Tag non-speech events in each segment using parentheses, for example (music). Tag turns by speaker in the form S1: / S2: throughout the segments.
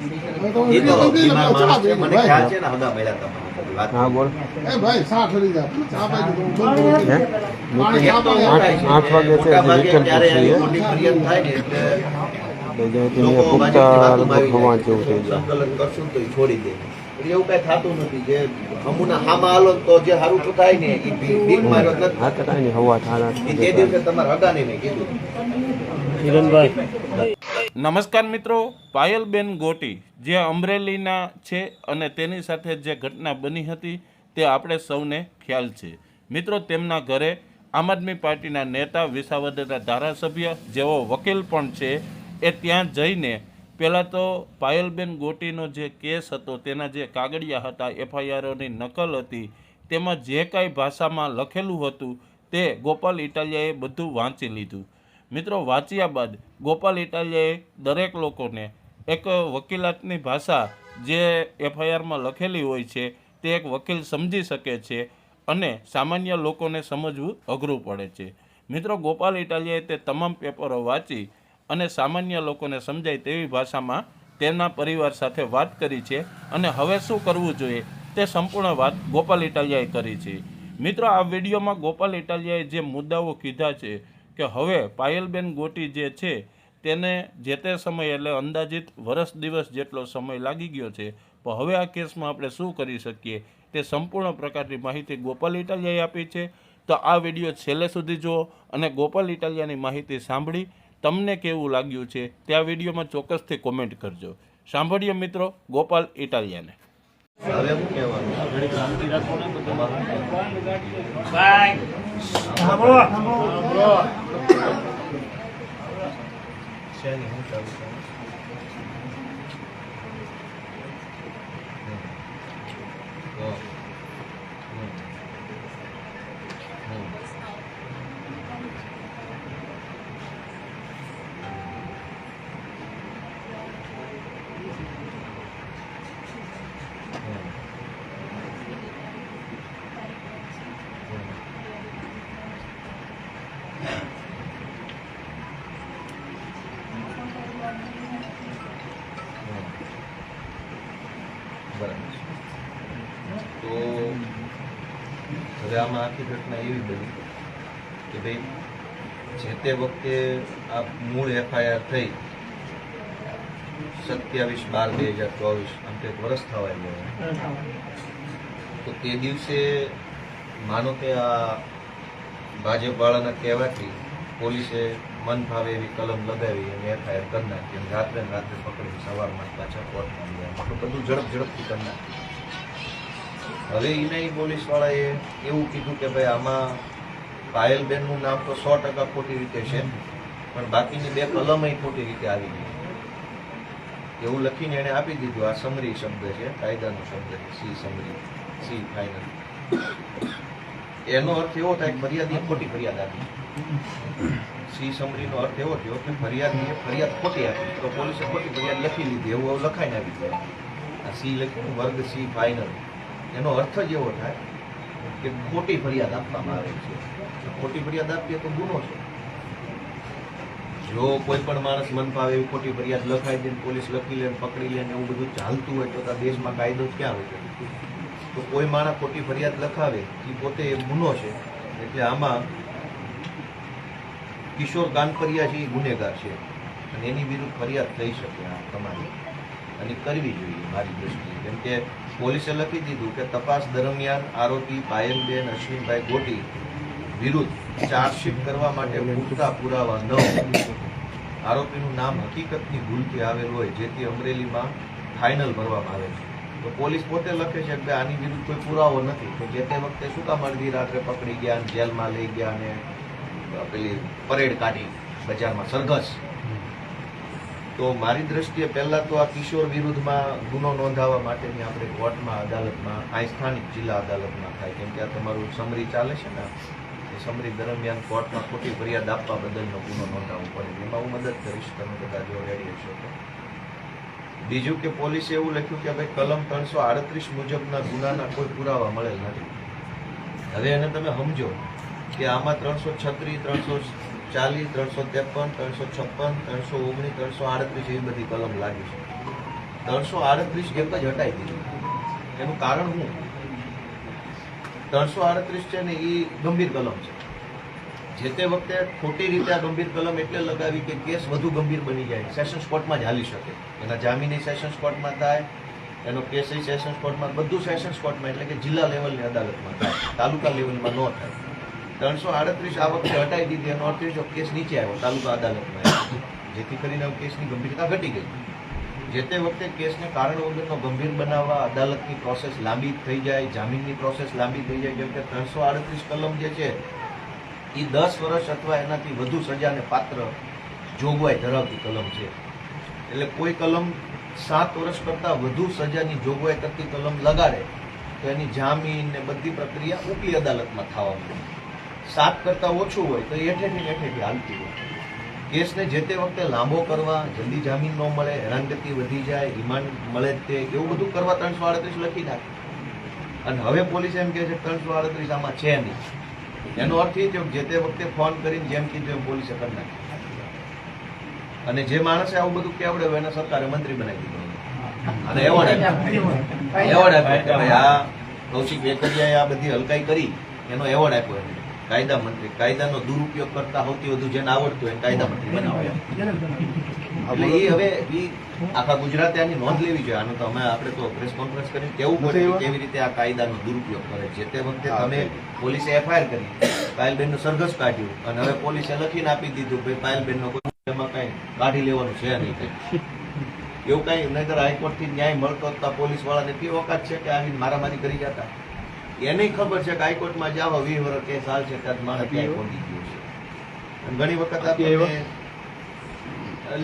S1: એ તો બીમાર માણસ છે. મને ખ્યાલ છે ને હગા મળ્યા તમને વાત
S2: હા બોલ.
S3: એ ભાઈ જા ચા પાઈ
S2: આઠ વાગે છે રિટર્ન
S1: છોડી દે. એવું કઈ થતું નથી જે અમુના હામાં હાલો તો જે હારું તો થાય ને એ ભીખ માર્યો નથી.
S2: હા તો કાંઈ નહીં. હવા
S1: તે દિવસે તમારા હગાને કીધું.
S4: નમસ્કાર મિત્રો, પાયલબેન ગોટી, જે અમરેલીના છે અને તેની સાથે જે ઘટના બની હતી, તે આપણે સૌને ખ્યાલ છે. મિત્રો, તેમના ઘરે આમ આદમી પાર્ટીના નેતા, વિસાવદરના ધારાસભ્ય જેવો વકીલ પણ છે, એ ત્યાં જઈને પહેલાં તો પાયલબેન ગોટીનો જે કેસ હતો, તેના જે કાગળિયા હતા, એફઆઈઆરોની નકલ હતી, તેમાં જે કાંઈ ભાષામાં લખેલું હતું, તે ગોપાલ ઇટાલિયાએ બધું વાંચી લીધું. મિત્રો, વાંચ્યા બાદ ગોપાલ ઇટાલિયાએ દરેક લોકોને એક વકીલાતની ભાષા જે એફઆઈઆરમાં લખેલી હોય છે, તે એક વકીલ સમજી શકે છે અને સામાન્ય લોકોને સમજવું અઘરું પડે છે. મિત્રો, ગોપાલ ઇટાલિયાએ તે તમામ પેપરો વાંચી અને સામાન્ય લોકોને સમજાય તેવી ભાષામાં તેમના પરિવાર સાથે વાત કરી છે અને હવે શું કરવું જોઈએ તે સંપૂર્ણ વાત ગોપાલ ઇટાલિયાએ કરી છે. મિત્રો, આ વિડીયોમાં ગોપાલ ઇટાલિયાએ જે મુદ્દાઓ કીધા છે કે હવે પાયલબેન ગોટી જે છે, તેને જે તે સમય એટલે અંદાજિત વર્ષ દિવસ જેટલો સમય લાગી ગયો છે, પણ હવે આ કેસમાં આપણે શું કરી શકીએ? તે સંપૂર્ણ પ્રકારની માહિતી ગોપાલ ઇટાલિયાએ આપી છે. તો આ વીડિયો છેલ્લે સુધી જુઓ અને ગોપાલ ઇટાલિયાની માહિતી સાંભળી. તમને કેવું લાગ્યું છે? તે આ વિડીયોમાં ચોક્કસથી કોમેન્ટ કરજો. સાંભળીએ મિત્રો ગોપાલ ઇટાલિયાને.
S1: હવે હું કહેવાનું? તમારું શેની હું ચાલુ કરું? હમ. હમ. હમ. હમ. હમ. હમ. બરાબર છે. તો હવે આમાં આખી ઘટના એવી બની કે ભાઈ જે તે વખતે આ મૂળ એફઆઈઆર થઈ સત્યાવીસ બાર બે હજાર ચોવીસ આમ તો એક વર્ષ થવા આવ્યો તો તે દિવસે માનો કે આ ભાજપવાળાના કહેવાથી પોલીસે મન ભાવે એવી કલમ લગાવી અને એફઆઈઆર કરી નાખી રાત્રે ને રાત્રે પકડી સવારમાં પાછા કોર્ટમાં બધું ઝડપ ઝડપથી કરી નાખ્યું. હવે ઇનાઈ પોલીસવાળાએ એવું કીધું કે ભાઈ આમાં પાયલબેનનું નામ તો સો ટકા ખોટી રીતે છે, પણ બાકીની બે કલમય ખોટી રીતે આવી ગઈ. એવું લખીને એણે આપી દીધું, આ સમરી શબ્દ છે, કાયદાનો શબ્દ છે સી સમરી સી ફાઇનલ એનો અર્થ એવો થાય કે ખોટી ફરિયાદ આપી. સી સમરીનો અર્થ એવો થયો કે ફરિયાદીએ ફરિયાદ ખોટી આપી, તો પોલીસે ખોટી ફરિયાદ લખી લીધી, એવું લખાઈને આવી ગયું આ સી લખ્યું, વર્ગ સી ફાઇનલ એનો અર્થ જ એવો થાય કે ખોટી ફરિયાદ આપવામાં આવે છે. ખોટી ફરિયાદ આપીએ તો ગુનો છે. જો કોઈ પણ માણસ મન ફાવે એવી ખોટી ફરિયાદ લખાઈ દે પોલીસ લખી લે પકડી લે એવું બધું ચાલતું હોય તો દેશમાં કાયદો જ ક્યાં હોય? તો કોઈ માણસ ખોટી ફરિયાદ લખાવે એ પોતે ગુનો છે. એટલે આમાં કિશોર કાનપરિયા છે એ ગુનેગાર છે અને એની વિરુદ્ધ ફરિયાદ થઈ શકે આ તમારી. અને કરવી જોઈએ મારી દ્રષ્ટિએ. કેમ કે પોલીસે લખી દીધું કે તપાસ દરમિયાન આરોપી પાયલબેન અશ્વિનભાઈ ગોટી વિરુદ્ધ ચાર્જશીટ કરવા માટે પૂરતા પુરાવા ન આરોપીનું નામ હકીકતની ભૂલથી આવેલ હોય, જેથી અમરેલીમાં ફાઇનલ ભરવામાં આવે છે. તો પોલીસ પોતે લખે છે કે આની વિરુદ્ધ કોઈ પુરાવો નથી. તો જે તે વખતે શું કામ અડધી રાત્રે પકડી ગયા જેલમાં લઈ ગયા અને પેલી પરેડ કાઢી બજારમાં સરઘસ. તો મારી દ્રષ્ટિએ પહેલા તો આ કિશોર વિરુદ્ધમાં ગુનો નોંધાવવા માટેની આપણે કોર્ટમાં, અદાલતમાં, આ સ્થાનિક જિલ્લા અદાલતમાં થાય. કેમ કે આ તમારું સમરી ચાલે છે ને એ સમરી દરમિયાન કોર્ટમાં ખોટી ફરિયાદ આપવા બદલનો ગુનો નોંધાવવો પડે એમાં હું મદદ કરીશ, તમે બધા જો રેડી હશો તો. બીજું કે પોલીસે એવું લખ્યું કે ભાઈ કલમ ત્રણસો આડત્રીસ મુજબના ગુનાના કોઈ પુરાવા મળેલ નથી. હવે એને તમે સમજો કે આમાં ત્રણસો છત્રીસ ત્રણસો ચાલીસ, ત્રણસો ત્રેપન, ત્રણસો છપ્પન, ત્રણસો ઓગણીસ, ત્રણસો આડત્રીસ એવી બધી કલમ લાગી છે. ત્રણસો આડત્રીસ એક જ હટાવી દીધી એનું કારણ શું? ત્રણસો આડત્રીસ છે ને એ ગંભીર કલમ છે. જે તે વખતે ખોટી રીતે આ ગંભીર કલમ એટલે લગાવી કે કેસ વધુ ગંભીર બની જાય. સેશન્સ કોર્ટમાં જ હાલી શકે. એના જામીન સેશન્સ કોર્ટમાં થાય, એનો કેસ સેશન્સ કોર્ટમાં બધું સેશન્સ કોર્ટમાં એટલે કે જિલ્લા લેવલની અદાલતમાં થાય, તાલુકા લેવલમાં ન થાય. ત્રણસો આડત્રીસ આ વખતે હટાવી દીધી એનો અડત્રીસ એ કેસ નીચે આવ્યો, તાલુકા અદાલતમાં જેથી કરીને કેસની ગંભીરતા ઘટી ગઈ. જે તે વખતે કેસને કારણ વગરનો ગંભીર બનાવવા અદાલતની પ્રોસેસ લાંબી થઈ જાય, જામીનની પ્રોસેસ લાંબી થઈ જાય કેમ કે ત્રણસો આડત્રીસ કલમ જે છે એ દસ વર્ષ અથવા એનાથી વધુ સજાને પાત્ર જોગવાઈ ધરાવતી કલમ છે. એટલે કોઈ કલમ સાત વર્ષ કરતાં વધુ સજાની જોગવાઈ કરતી કલમ લગાડે, તો એની જામીન ને બધી પ્રક્રિયા ઉપલી અદાલતમાં થવા માંડે. સાત કરતાં ઓછું હોય તો એઠેઠી એઠેઠી હાલતી હોય. કેસને જે તે વખતે લાંબો કરવા, જલ્દી જામીન ન મળે, હેરાનગતિ વધી જાય, રિમાન્ડ મળે તે, એવું બધું કરવા ત્રણસો આડત્રીસ લખી નાખે. અને હવે પોલીસ એમ કહે છે ત્રણસો આડત્રીસ આમાં છે નહીં. એનો અર્થ એ થયો જે તે વખતે ફોન કરીને જેમ કીધું એમ પોલીસે કરી નાખ્યું અને જે માણસે આવું બધું કેવડે હોય એને સરકારે મંત્રી બનાવી દીધો. અને એવોર્ડ આપ્યો. એવોર્ડ આપ્યો આ કૌશિક વેકરિયાએ આ બધી હલકાઈ કરી, એનો એવોર્ડ આપ્યો કાયદા મંત્રી કાયદાનો દુરુપયોગ કરતા સૌથી વધુ જેને આવડતું હોય કાયદા મંત્રી બનાવ્યા એટલે એ હવે એ આખા ગુજરાતે આની નોંધ લેવી જોઈએ. આનું તો અમે આપણે તો પ્રેસ કોન્ફરન્સ કરીને કેવું પડે કેવી રીતે આ કાયદાનો દુરુપયોગ કરે. છે તે વખતે તમે પોલીસે એફઆઈઆર કરી. પાયલબેનનું સરઘસ કાઢ્યું. અને હવે પોલીસે લખીને આપી દીધું કે પાયલબેનનો કોઈ એમાં કઈ કાઢી લેવાનું છે નહીં કઈ. એવું કઈ નહીતર હાઈકોર્ટથી ન્યાય મળતો હતા પોલીસ વાળાને એટલી વખત છે કે આવીને મારામારી કરી જતા? એને ખબર છે કે હાઈકોર્ટમાં જાવ વીસ વર્ષ કેસ હાલ છે ત્યાં માણસ ક્યાંય પહોંચી ગયું છે. ઘણી વખત આપણે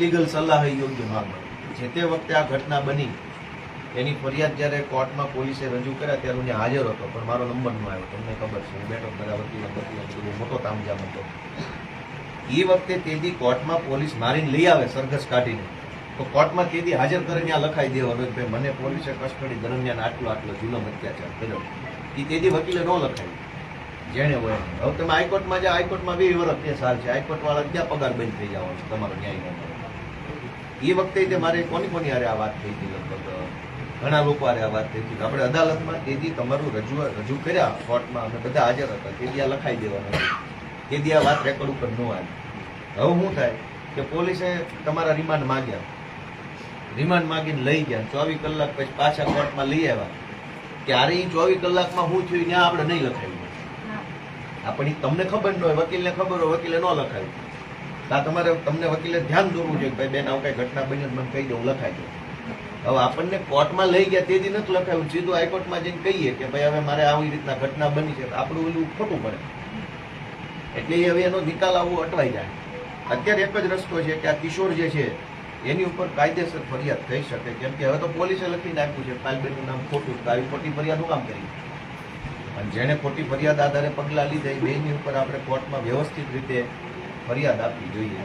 S1: લીગલ સલાહ યોગ્ય ના મળે. જે તે વખતે આ ઘટના બની એની ફરિયાદ જ્યારે કોર્ટમાં પોલીસે રજૂ કર્યા ત્યારે હું હાજર હતો પણ મારો નંબર ન આવ્યો તમને ખબર છે. હું બેઠો બધા વકીલો બધું મોટો તામજામ હતો. એ વખતે તેથી કોર્ટમાં પોલીસ મારીને લઈ આવે સરઘસ કાઢીને. તો કોર્ટમાં તેથી હાજર કરીને ત્યાં લખાઈ દેવાનું કે ભાઈ મને પોલીસે કસ્ટડી દરમિયાન આટલો આટલો જુલમ અત્યાચાર કર્યો. એ તેથી વકીલે ન લખાયું. જેણે હોય હવે તમે હાઈકોર્ટમાં જે હાઈકોર્ટમાં બે વર્ષ કેસ હાલ છે. હાઈકોર્ટ વાળા ક્યાં પગાર બંધ થઈ જવાનો તમારો ન્યાય એ વખતે તે મારે કોની કોની હારે આ વાત થઈ હતી લગભગ? ઘણા લોકો હારે આ વાત થઈ હતી. આપણે અદાલતમાં તેથી તમારું રજૂ રજૂ કર્યા. કોર્ટમાં અમે બધા હાજર હતા. તેથી આ લખાઈ દેવાનું તેથી આ વાત રેકોર્ડ ઉપર ન આવી. હવે શું થાય કે પોલીસે તમારા રિમાન્ડ માંગ્યા. રિમાન્ડ માંગીને લઈ ગયા. ચોવીસ કલાક પછી પાછા કોર્ટમાં લઈ આવ્યા. ત્યારે એ ચોવીસ કલાકમાં શું થયું ત્યાં આપણે નહીં લખાયું આપણી તમને ખબર ન હોય વકીલને ખબર હોય વકીલે ન લખાયું. તા તમારે તમને વકીલે ધ્યાન દોરવું જોઈએ કે ભાઈ બેન આવું કઈ ઘટના બની મને કહી દઉં. લખાય હવે આપણને કોર્ટમાં લઈ ગયા તેથી નથી લખાયું સીધું હાઈકોર્ટમાં જઈને કહીએ કે ભાઈ હવે મારે આવી રીતના ઘટના બની છે આપણું ઓલું ખોટું પડે. એટલે એ હવે એનો નિકાલ આવવો અટવાઈ જાય. અત્યારે એક જ રસ્તો છે કે આ કિશોર જે છે એની ઉપર કાયદેસર ફરિયાદ થઈ શકે. કેમ કે હવે તો પોલીસે લખી નાખ્યું છે પાલબેનનું નામ ખોટું તો આવી ખોટી ફરિયાદ કામ કરી. અને જેણે ખોટી ફરિયાદ આધારે પગલાં લીધા, એ બેની ઉપર આપણે કોર્ટમાં વ્યવસ્થિત રીતે ફરિયાદ આપવી જોઈએ.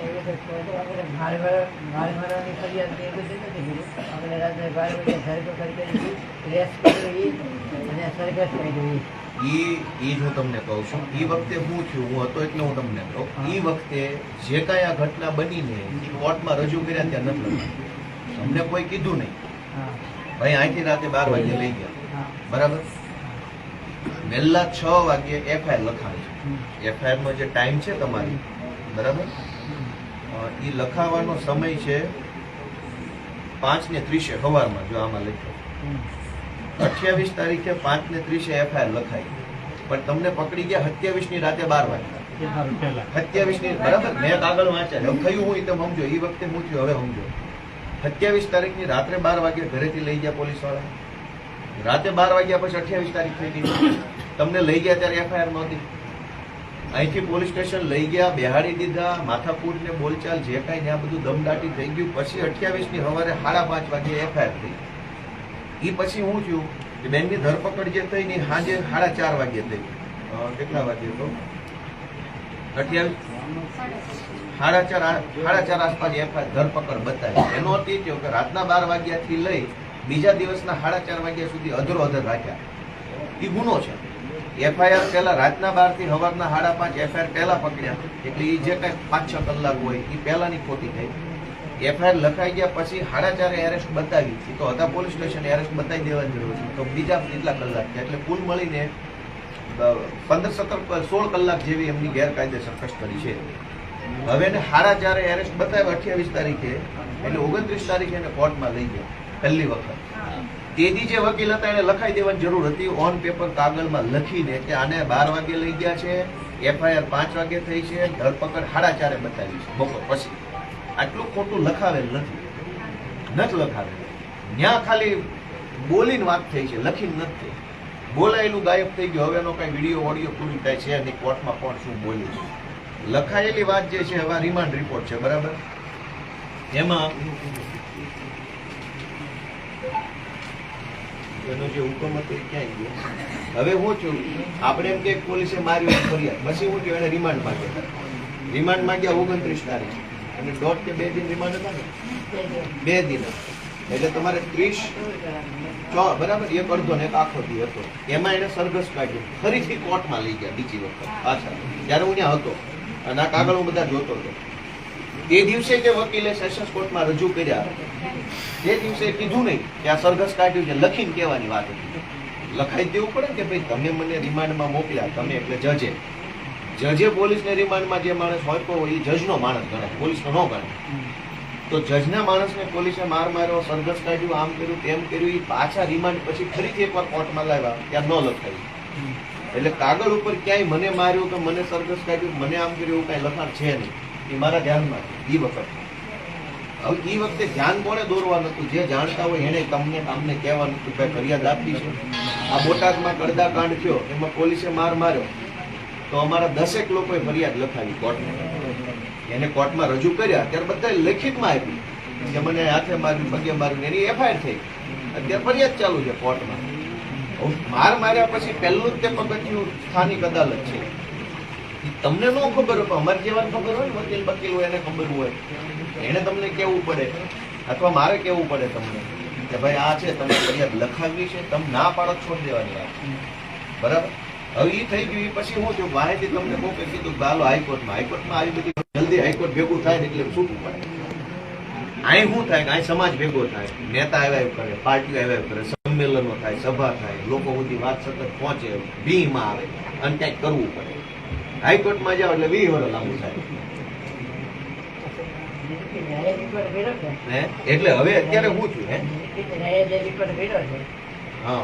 S1: ઈ એ જ હું તમને કહું છું. એ વખતે હું થયું હું હતો એટલે હું તમને કહું. એ વખતે જે કાંઈ આ ઘટના બનીને એ કોર્ટમાં રજૂ કર્યા ત્યાં નથી તમને કોઈ કીધું નહીં. ભાઈ અહીંથી રાતે બાર વાગે લઈ ગયા. બરાબર? વહેલા છ વાગે એફઆઈઆર લખાવી એફઆઈઆરમાં જે ટાઈમ છે તમારી બરાબર? એ લખાવાનો સમય છે પાંચ ને ત્રીસે સવારમાં જો આમાં લખ્યો. અઠ્યાવીસ તારીખે પાંચ ને ત્રીસે એફઆઈઆર લખાઈ. પણ તમને પકડી ગયા સત્યાવીસની રાતે બાર વાગે સત્યાવીસની બરાબર? મેં કાગળ વાંચ્યા. થયું હોય તો સમજો. એ વખતે હું થયું હવે સમજો. સત્યાવીસ તારીખની રાત્રે બાર વાગે ઘરેથી લઈ ગયા પોલીસવાળા રાતે બાર વાગ્યા પછી અઠ્યાવીસ તારીખ થઈ ગઈ. તમને લઈ ગયા ત્યારે એફઆઈઆર નહોતી. અહીંથી પોલીસ સ્ટેશન લઈ ગયા બેહાડી દીધા માથાપુર ને બોલચાલ જે કાંઈ ત્યાં બધું દમદાટી થઈ ગયું. પછી અઠ્યાવીસની સવારે સાડા પાંચ વાગે એફઆઈઆર થઈ. એ પછી હું થયું કે બેનની ધરપકડ જે થઈ ને સાંજે સાડા ચાર વાગે થઈ. કેટલા વાગે તો? અઠ્યાવીસ સાડા ચાર સાડા ચાર આસપાસ એફઆઈ ધરપકડ બતાવી. એનો અર્થ થયો કે રાતના બાર વાગ્યાથી લઈ બીજા દિવસના સાડા ચાર વાગ્યા સુધી અધરો અધર રાખ્યા. એ ગુનો છે. એફઆઈઆર પહેલા રાતના બારથી સવારના પાંચ એફઆઈઆર પહેલા પકડ્યા. એટલે એ જે કઈ પાંચ છ કલાક હોય એ પહેલાની ખોટી થઈ. એફઆઈઆર લખાઈ ગયા પછી સાડા ચારે એરેસ્ટ બતાવી. છે તો હતા પોલીસ સ્ટેશન એરેસ્ટ બતાવી દેવાની જરૂર છે. તો બીજા કેટલા કલાક એટલે કુલ મળીને પંદર, સત્તર સોળ કલાક જેવી એમની ગેરકાયદેસર કસ્ટડી છે. હવે એને સાડા ચારે એરેસ્ટ બતાવ્યો અઠ્યાવીસ તારીખે, એટલે ઓગણત્રીસ તારીખે એને કોર્ટમાં લઈ ગયા, પહેલી વખત. તેજી જે વકીલ હતા એને લખાઈ દેવાની જરૂર હતી ઓન પેપર કાગળમાં લખીને કે આને બાર વાગે લઈ ગયા છે, એફઆઈઆર પાંચ વાગે થઈ છે, ધરપકડ સાડા ચારે બતાવી છે, બપોર પછી. આટલું ખોટું લખાવેલ નથી. નથી લખાવેલ. ત્યાં ખાલી બોલીને વાત થઈ છે લખીને નથી થઈ. બોલાયેલું ગાયબ થઈ ગયું. હવે એનો કઈ વીડિયો ઓડિયો પૂરી થાય છે એની કોર્ટમાં કોણ શું બોલ્યું છે? લખાયેલી વાત જે છે હવે રિમાન્ડ રિપોર્ટ છે બરાબર? એમાં એનો જે હુકમ હતો એ ક્યાંય ગયો? હવે હું છું. આપણે એમ કે પોલીસે માર્યો ફરિયાદ. પછી હું થયું એને રિમાન્ડ માંગ્યા. રિમાન્ડ માંગ્યા ઓગણત્રીસ તારીખ. અને દોઢ કે બે દિન રિમાન્ડ હતા ને? બે દિન એટલે તમારે ત્રીસ છ બરાબર એક અડધો ને એક આખો દી હતો. એમાં એને સરઘસ કાઢ્યો. ફરીથી કોર્ટમાં લઈ ગયા બીજી વખત. પાછા. જ્યારે હું ત્યાં હતો. અને આ કાગળ હું બધા જોતો હતો. તે દિવસે જે વકીલે સેશન્સ કોર્ટમાં રજૂ કર્યા તે દિવસે કીધું નહીં કે આ સરઘસ કાઢ્યું છે. લખીને કહેવાની વાત હતી. લખાઈ દેવું પડે કે ભાઈ તમે મને રિમાન્ડમાં મોકલ્યા. તમે એટલે જજે. જજે પોલીસને રિમાન્ડમાં જે માણસ હોઈતો હોય એ જજનો માણસ ગણાય, પોલીસનો ન ગણાય. તો જજના માણસને પોલીસે માર માર્યો, સરઘસ કાઢ્યું, આમ કર્યું, તેમ કર્યું, એ પાછા રિમાન્ડ પછી ફરીથી એકવાર કોર્ટમાં લાવ્યા, ત્યાં ન લખાયું. એટલે કાગળ ઉપર ક્યાંય મને માર્યું કે મને સરઘસ કાઢ્યું, મને આમ કર્યું એવું કાંઈ લખાણ છે નહીં. એ મારા ધ્યાનમાં એ વખત. હવે એ વખતે ધ્યાન કોણે દોરવાનું? હતું જે જાણતા હોય એને તમને તમને કહેવાનું હતું ભાઈ ફરિયાદ આપી છે. આ બોટાદમાં કડદા કાંડ થયો, એમાં પોલીસે માર માર્યો. તો અમારા દસેક લોકોએ ફરિયાદ લખાવી કોર્ટમાં. એને કોર્ટમાં રજૂ કર્યા, ત્યારે બધા લેખિતમાં આપી કે મને હાથે માર્યું પગે માર્યું એની એફઆઈઆર થઈ. અત્યારે ફરિયાદ ચાલુ છે કોર્ટમાં. માર માર્યા પછી પહેલું જ તે પગથિયું સ્થાનિક અદાલત છે. તમને ન ખબર હોય અમારે જેવાને ખબર હોય ને, વકીલ વકીલ હોય, એને ખબર હોય. એને તમને કેવું પડે? અથવા મારે કેવું પડે તમને? કે ભાઈ આ છે, તમે ફરિયાદ લખાવી છે, તમે ના પાડો છોડી દેવાની વાત. બરાબર? હવે એ થઈ ગયું પછી હું જો માહિતી તમને મોકલી કીધું હાલો હાઈકોર્ટમાં. હાઈકોર્ટમાં આવી બધી જલ્દી હાઈકોર્ટ ભેગું થાય ને એટલે છૂટું પડે. અહીં શું થાય કે અહીં સમાજ ભેગો થાય? નેતા આવ્યા કરે પાર્ટીઓ આવ્યા કરે સંમેલનો થાય સભા થાય લોકો સુધી વાત સતત પહોંચે ભીમાં આવે અને કંઈક કરવું પડે. હાઈકોર્ટમાં જાઓ એટલે વી વર્ષ લાંબુ થાય. એટલે હવે અત્યારે હું છું હે? હા.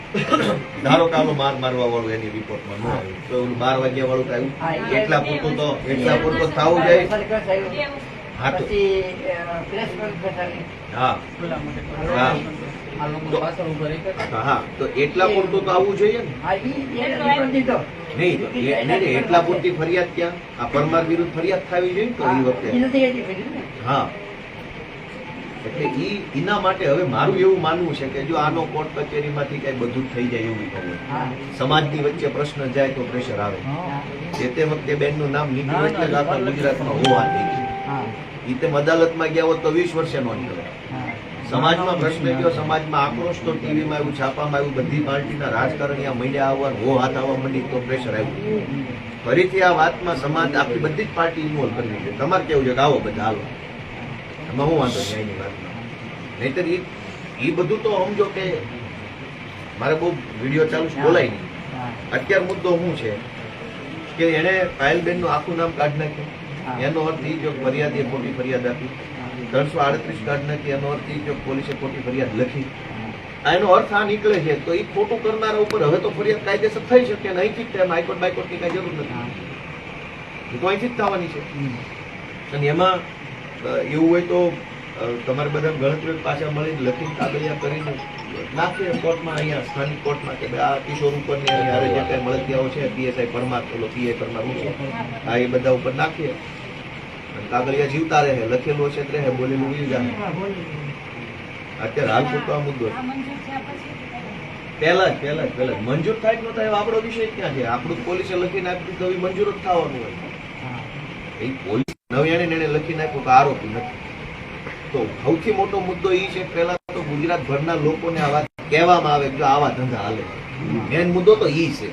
S1: (coughs) ધારો કે આલો માર મારવા વાળું એની રિપોર્ટમાં ન આવ્યું તો ઓલું બાર વાગ્યા વાળું તો આવ્યું. એટલા પૂરતું તો એટલા પૂરતું થવું
S5: જાય
S1: હા તો. હા. હા. તો એટલા પૂરતું તો આવવું જોઈએ. નહીં એટલા પૂરતી ફરિયાદ ક્યાં? આ પરમાર વિરુદ્ધ ફરિયાદ થવી જોઈએ તો એ વખતે. હા. એટલે એ એના માટે હવે મારું એવું માનવું છે કે જો આનો કોર્ટ કચેરીમાંથી કઈ બધું થઈ જાય એવું ખબર
S5: હા.
S1: સમાજની વચ્ચે પ્રશ્ન જાય તો પ્રેશર આવે. જે તે વખતે બેનનું નામ નીકળ્યું એટલે આખા ગુજરાતમાં હોવા થઈ
S5: હા.
S1: તેમ અદાલતમાં ગયા હોત તો વીસ વર્ષે નો નીકળે. સમાજમાં પ્રશ્ન ગયો સમાજમાં આક્રોશ તો ટીવીમાં આવ્યું છાપામાં આવ્યું બધી પાર્ટીના રાજકારણીયા મળ્યા આવવા હો હાથ આવવા મંડી તો પ્રેશર આવ્યું. ફરીથી આ વાતમાં સમાજ આખી બધી જ પાર્ટી ઇન્વોલ્વ કરવી છે તમારે કેવું છે? કે આવો બધા હાલો. એમાં હું વાંધો એની વાતમાં નહીતર એ એ બધું તો સમજો કે મારે બહુ વીડિયો ચાલુ બોલાય નહીં. અત્યાર મુદ્દો શું છે કે એને પાયલબેનનું આખું નામ કાઢી નાખ્યું. એનો અર્થ એ જો એ ખોટી ફરિયાદ આપી. ત્રણસો આડત્રીસ કાર્ડ નાખી એનો અર્થ એ જો પોલીસે ખોટી ફરિયાદ લખી. આ એનો અર્થ આ નીકળે છે તો એ ખોટું કરનારા ઉપર હવે તો ફરિયાદ કાયદેસર થઈ શકે અહીંથી જ થાય હાઈકોર્ટ બાયકોર્ટની કાંઈ જરૂર નથી. એ તો અહીંથી જ થવાની છે. અને એમાં એવું હોય તો તમારે બધા ગણતરી પાછા મળી લખી કાગળિયા કરીને નાખે કોર્ટમાં અહીંયા સ્થાનિક કોર્ટમાં કે આ કિશોર ઉપરની અને હારે જે કાંઈ મળતિયાઓ છે પીએસઆઈ પરમાર ઓલો પીએ પરમાર હું છે આ એ બધા ઉપર નાખીએ. કાગળિયા જીવતા રહે લખેલું છે રહે બોલેલું ઉઈ જાય અત્યારે હાલ પૂરતો આ મુદ્દો પહેલા જ પહેલા જ પહેલા મંજૂર થાય કે ન થાય આપણો વિષય ક્યાં છે? આપણું પોલીસે લખીને આપ્યું તો મંજૂર જ થવાનું હોય. એ પોલીસ નવ્યાણી એને લખી નાખ્યું કે આરોપી નથી. તો સૌથી મોટો મુદ્દો એ છે પહેલા તો ગુજરાતભરના લોકોને આ કહેવામાં આવે કે આવા ધંધા હાલે. મેન મુદ્દો તો એ છે.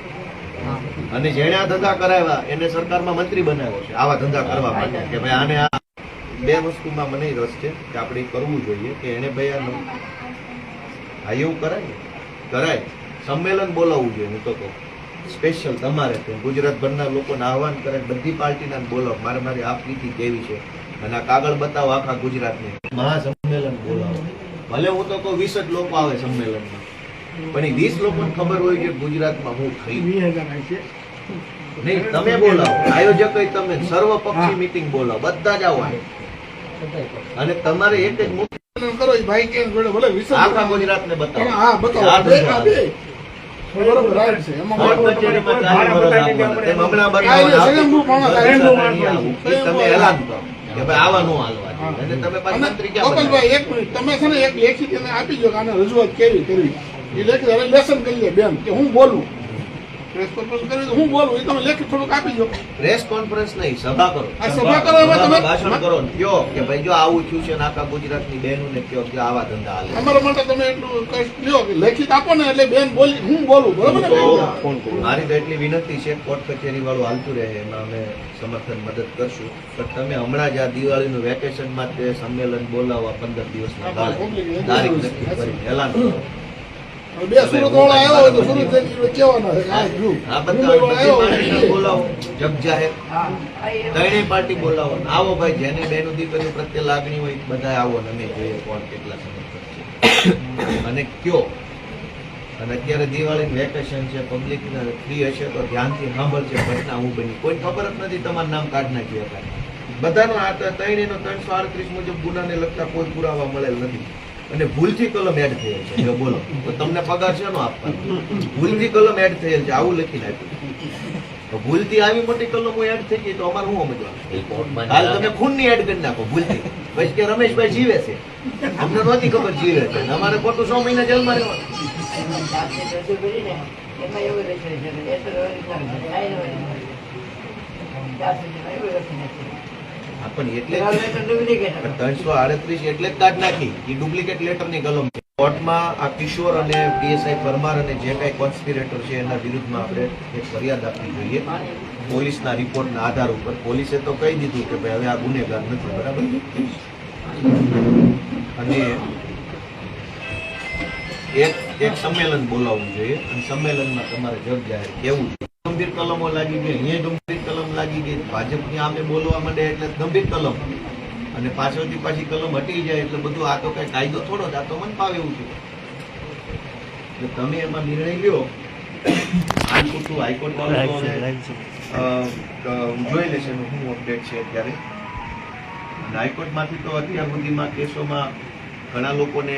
S1: અને જેણે આ ધંધા કરાવ્યા, એને સરકારમાં મંત્રી બનાવ્યો છે. આવા ધંધા કરવા માટે કે ભાઈ આને આ બે વસ્તુમાં મને રસ છે કે આપણે કરવું જોઈએ કે એને ભાઈ આ હા, એવું કરાય ને? કરાય. સંમેલન બોલાવવું જોઈએ, હું તો સ્પેશિયલ તમારે તે ગુજરાતભરના લોકોને આહવાન કરે બધી પાર્ટીના બોલાવો. મારે મારી આ પ્રીતિ કેવી છે? અને આ કાગળ બતાવો આખા ગુજરાતને. મહાસંમેલન બોલાવો. ભલે હું તો કહું વીસ જ લોકો આવે સંમેલનમાં. પણ એ વીસ લોકોને ખબર હોય કે ગુજરાતમાં હું થઈ નહીં તમે બોલાવો. આયોજક તમે સર્વપક્ષી મિટિંગ બોલાવો. બધા જ આવો. અને તમારે એક જ મુખ્ય
S3: કરો. ભાઈ કે ભલે
S1: આખા ગુજરાતને બતાવો.
S3: હા બતાવો.
S1: તેમ
S3: છે ને એક લેખિત આપી દો આને રજૂઆત કેવી કરવી? એ લેખિત લેસન કરીએ બેન કે હું બોલું. પ્રેસ કોન્ફરન્સ કરવી તો હું બોલું એ તમે લેખિત થોડુંક આપી દો.
S1: પ્રેસ કોન્ફરન્સ નહીં સભા કરો.
S3: આ સભા કરો એમાં તમે-
S1: ભાષણ કરો કયો કે ભાઈ જો આવું થયું છે આખા ગુજરાતની બહેનોને કયો કે આવા ધંધા હાલે.
S3: અમારા માટે તમે એટલું કષ્ટ લ્યો લેખિત આપો ને એટલે બેન બોલી હું બોલું બરોબર ને?
S2: ફોન કર્યો
S1: મારી તો એટલી વિનંતી છે કોર્ટ કચેરી વાળું હાલતું રહે એમાં અમે સમર્થન મદદ કરશું. પણ તમે હમણાં જ આ દિવાળીનું વેકેશનમાં તે સંમેલન બોલાવવા પંદર દિવસના
S3: હા,
S1: તારીખ નક્કી કરી એલાન કરો.
S3: હવે બે સુરત વાળા આવ્યા હોય તો સુરત જઈને કહેવાના છે. આ જો.
S1: આ બધા
S3: વાળા
S1: બધી
S3: આવ્યા હોય
S1: પાર્ટીને
S3: તો
S1: બોલાવો જગ જાહેર
S5: હા આ એ
S1: ત્રણેય પાર્ટી બોલાવો. આવો ભાઈ જેને બેનો દીકરીઓ પ્રત્યે લાગણી હોય બધા આવો ને જોઈએ કોણ કેટલા સમર્થક અને કયો? અને અત્યારે દિવાળી વેકેશન છે પબ્લિક ફ્રી હશે તો ધ્યાનથી સાંભળશે ઘટના હું બની. કોઈ ખબર જ નથી તમારું નામ કાઢ નાખ્યું હતા બધાનો આ ત્રણેયનો ત્રણસો આડત્રીસ મુજબ ગુનાને લગતા કોઈ પુરાવા મળેલ નથી. અને ભૂલથી કલમ એડ થયેલ છે. જો બોલો તો તમને પગાર છે નો આપવાનો? ભૂલથી કલમ એડ થયેલ છે આવું લખી નાખ્યું તો ભૂલથી આવી મોટી કલમો એડ થઈ ગઈ તો અમારે શું સમજવાનું? હાલ તમે ખૂનની એડ કરી નાખો ભૂલથી. પછી કે રમેશભાઈ જીવે છે. અમને નહોતી ખબર જીવે છે. અમારે ખોટું સો મહિના જેલમાં રહેવાનું. પણ એટલે. ત્રણસો આડત્રીસ એટલે જ કાઢ નાખી. એ ડુપ્લિકેટ લેટરની કલમ કોર્ટમાં આ કિશોર અને પીએસઆઈ પરમાર અને જે કાંઈ કોન્સ્પિરેટર છે એના વિરુદ્ધમાં આપણે એક ફરિયાદ આપવી જોઈએ. પોલીસના રિપોર્ટના આધાર ઉપર. પોલીસે તો કહી દીધું કે ભાઈ હવે આ ગુનેગાર નથી બરાબર? અને એક એક સંમેલન બોલાવવું જોઈએ. અને સંમેલનમાં તમારે જગ જાહેર કેવું ગંભીર કલમો લાગી ગઈ અહીંયા ગંભીર લાગી ગઈ ભાજપની આમે બોલવા માંડે એટલે ગંભીર કલમ. અને પાછળથી પાછી કલમ હટી જાય એટલે બધું આ તો કઈ કાયદો થોડો જ આ તો મન ફાવે એવું છે. એટલે તમે એમાં નિર્ણય લ્યો. હાઈકોર્ટ હાઈકોર્ટ જોઈ લેશે હું શું અપડેટ છે અત્યારે. હાઈકોર્ટમાંથી તો અત્યાર સુધીમાં કેસોમાં ઘણા લોકોને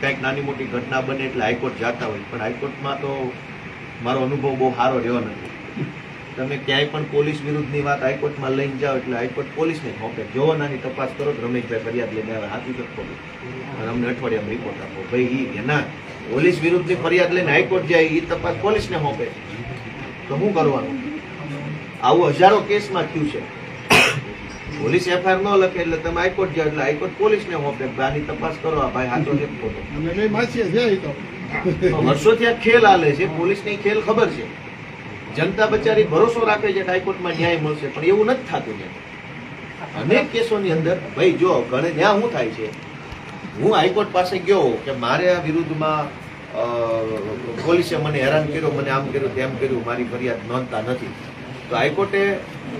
S1: કંઈક નાની મોટી ઘટના બને એટલે હાઈકોર્ટ જતા હોય. પણ હાઈકોર્ટમાં તો મારો અનુભવ બહુ સારો રહ્યો નથી. તમે ક્યાંય પણ પોલીસ વિરુદ્ધની વાત હાઈકોર્ટમાં લઈને જાઓ એટલે હાઈકોર્ટ પોલીસને સોંપે જો નાની તપાસ કરો રમેશભાઈ ફરિયાદ લઈને આવે હાથી શકતો અને અમને અઠવાડિયામાં રિપોર્ટ આપો. ભાઈ એ એના પોલીસ વિરુદ્ધની ફરિયાદ લઈને હાઈકોર્ટ જાય એ તપાસ પોલીસને સોંપે તો શું કરવાનું? આવું હજારો કેસમાં થયું છે. પોલીસ એફઆઈઆર ન લખે એટલે તમે હાઈકોર્ટ જાઓ એટલે હાઈકોર્ટ પોલીસને સોંપે આની તપાસ કરો આ ભાઈ સાચો છે ખોટો વર્ષોથી આ ખેલ હાલે છે પોલીસની ખેલ ખબર છે. જનતા બચારી ભરોસો રાખે છે કે હાઈકોર્ટમાં ન્યાય મળશે, પણ એવું નથી થતું ને અનેક કેસોની અંદર, ભાઈ, જો ઘણે ત્યાં શું થાય છે, હું હાઈકોર્ટ પાસે ગયો કે મારે વિરુદ્ધમાં પોલીસે મને હેરાન કર્યો, મને આમ કર્યું, તેમ કર્યું, મારી ફરિયાદ નોંધતા નથી. તો હાઈકોર્ટે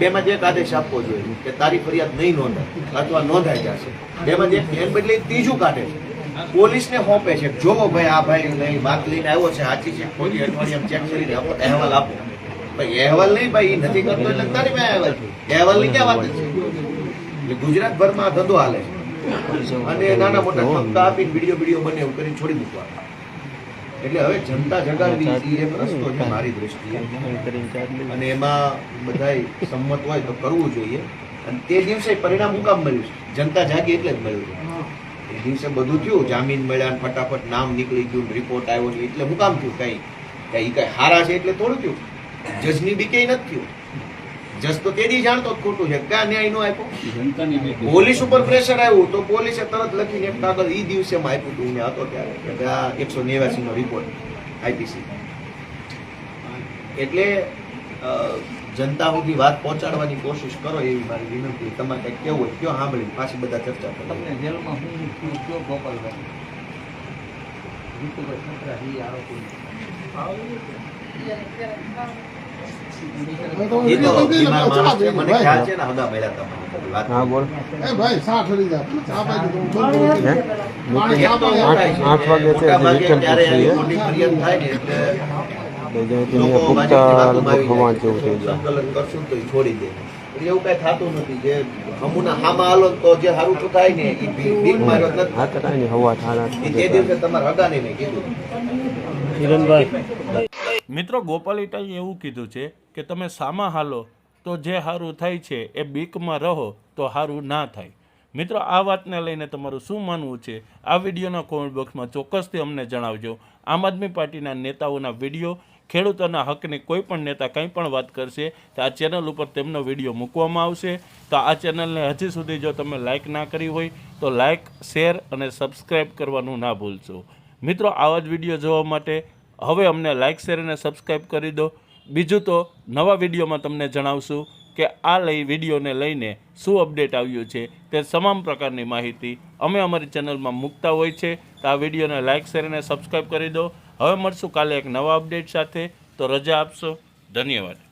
S1: બેમાં એક આદેશ આપવો જોઈએ કે તારી ફરિયાદ નહીં નોંધાય, અથવા નોંધાઈ જશે. બેમાં એક એન બદલે ત્રીજું કાઢે છે. પોલીસને સોંપે છે જો ભાઈ આ ભાઈ નહીં વાત લઈને આવ્યો છે, સાચી છે, ખોટી અઠવાડિયામાં ચેક કરીને અહેવાલ આપો. અહેવાલ નહીં નથી કરતો એટલે ગુજરાતભરમાં આ ધંધો હાલે અને નાના મોટા ઠપકા આપીને વીડિયો વીડિયો બને એવું કરીને છોડી મૂકવા. એટલે હવે જનતા જગાડવી એક રસ્તો છે મારી દ્રષ્ટિએ. અને એમાં બધાય સંમત હોય તો કરવું જોઈએ. અને તે દિવસે પરિણામ મુકામ મળ્યું છે? જનતા જાગી એટલે જ મળ્યું છે. એ દિવસે બધું થયું, જામીન મળ્યા ફટાફટ નામ નીકળી ગયું રિપોર્ટ આવ્યો એટલે મુકામ થયું? કઈ કઈ કઈ હારા છે એટલે થોડું થયું. જજની બી કઈ નથી જજ તો કેદી જાણતો ખોટું છે. કયા ન્યાય નો આપ્યો? પોલીસ ઉપર પ્રેશર આવ્યું તો પોલીસે તરત લખીને એક કાગળ ઈ દિવસેમાં આપ્યું હતું. મેં હતો ત્યારે. કે આ એકસો નેવ્યાસી નો રિપોર્ટ આઈપીસી એટલે જનતા સુધી વાત પહોંચાડવાની કોશિશ કરો એવી મારી વિનંતી. તમારે કંઈક કેવું હોય કયો સાંભળી પાછી બધા ચર્ચા કરો
S6: તમને જેલમાં હું કયો ગોપાલભાઈ?
S3: તો
S1: એ તો બીમાર માણસ છે, મને ખ્યાલ છે ને હગા મળ્યા તમારે વાત.
S2: હા બોલ.
S3: એ ભાઈ ચા ઠરી જાય ચા પાઈ દે, તો હું બંધ
S2: હે?
S3: કરી દઉં. પાણી
S1: એક તો
S3: આપો,
S1: એવું
S3: આપો.
S1: થાય છે
S2: આઠ વાગે છે, રિટર્ન પૂછીએ.
S1: આવી મોટી ફરિયાદ થાય ને એટલે લોકો
S2: પુખ્તા
S1: ભાજપની
S2: લગભગ
S1: વાતોમાં
S2: ખવાણ જેવું થઈ જાય.
S1: સંકલન કરશું તો છોડી દે. એટલે એવું કઈ થતું નથી. જે અમુના હામાં હાલો તો જે સારું તો થાય ને એ ભીખ માર્યો જ
S2: હા તો કાંઈ નહીં. હવા થાના
S1: તે દિવસે તમારા હગાને મેં કીધું.
S4: મિત્રો ગોપાલ ઇટાઈએ એવું કીધું છે કે તમે સામા હાલો તો જે સારું થાય છે એ બીકમાં રહો તો સારું ના થાય. મિત્રો, આ વાતને લઈને તમારું શું માનવું છે? આ વિડીયોના કોમેન્ટ બોક્સમાં ચોક્કસથી અમને જણાવજો. આમ આદમી પાર્ટીના નેતાઓના વીડિયો, ખેડૂતોના હકની કોઈ પણ નેતા કંઈ પણ વાત કરશે તો આ ચેનલ ઉપર તેમનો વીડિયો મૂકવામાં આવશે. તો આ ચેનલને હજી સુધી જો તમે લાઇક ના કરી હોય તો લાઇક શેર અને સબસ્ક્રાઈબ કરવાનું ના ભૂલશો. મિત્રો, આવા જ વીડિયો જોવા માટે હવે અમને લાઇક શેર અને સબસ્ક્રાઈબ કરી દો. બીજું તો નવા વિડીયોમાં તમને જણાવશું કે આ લઈ વિડીયોને લઈને શું અપડેટ આવ્યું છે તે તમામ પ્રકારની માહિતી અમે અમારી ચેનલમાં મૂકતા હોય છે. તો આ વિડીયોને લાઇક શેર અને સબસ્ક્રાઈબ કરી દો. હવે મળશું કાલે એક નવા અપડેટ સાથે. તો રજા આપશો. ધન્યવાદ.